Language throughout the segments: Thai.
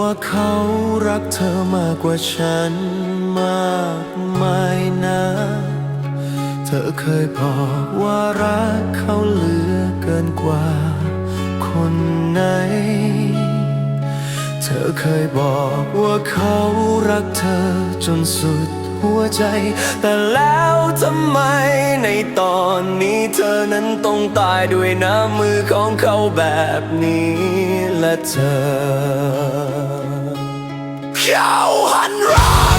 ว่าเขารักเธอมากกว่าฉันมากมายนะ เธอเคยบอกว่ารักเขาเหลือเกินกว่า คนไหน เธอเคยบอกว่าเขารักเธอจนสุด หัวใจ แต่แล้วทำไมในตอนนี้เธอนั้นต้องตายด้วยน้ำมือของเขาแบบนี้และเธอเขาหันร้า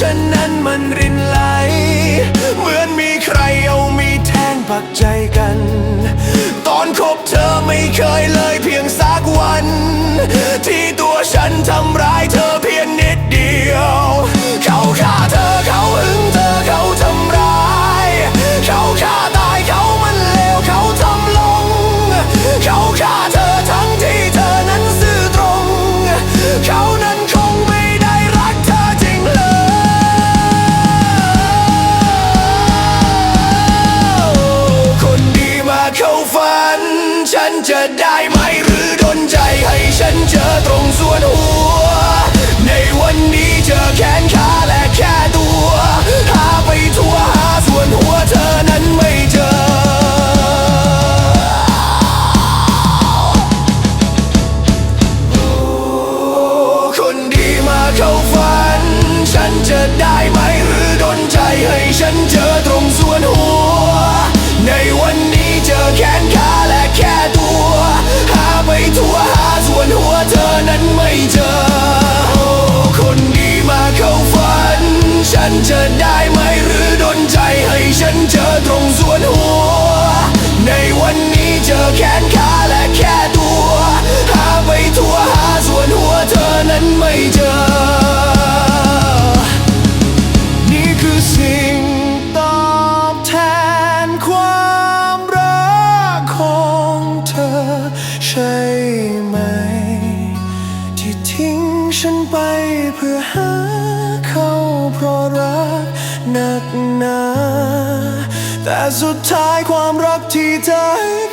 ฉันนั้นมันรินไหล เหมือนมีใครเอามีแทงปักใจกัน ตอนคบเธอไม่เคยเลยเพียง เข้าฝัน ฉันจะได้ไหมหรือดนใจให้ฉันเจอตรงส่วน แขนขาและแค่ตัว หาไปทั่วหาส่วนหัวเธอนั้นไม่เจอ นี่คือสิ่งตอบแทนความรักของเธอ ใช่ไหม ที่ทิ้งฉันไปเพื่อหาเขาเพราะรักหนักหนาแต่สุดท้ายความรักที่เธอ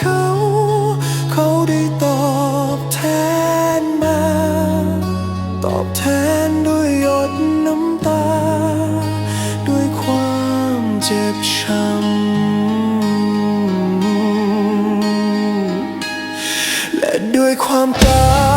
ตอบแทนด้วยหยดน้ำตา ด้วยความเจ็บช้ำและด้วยความตาย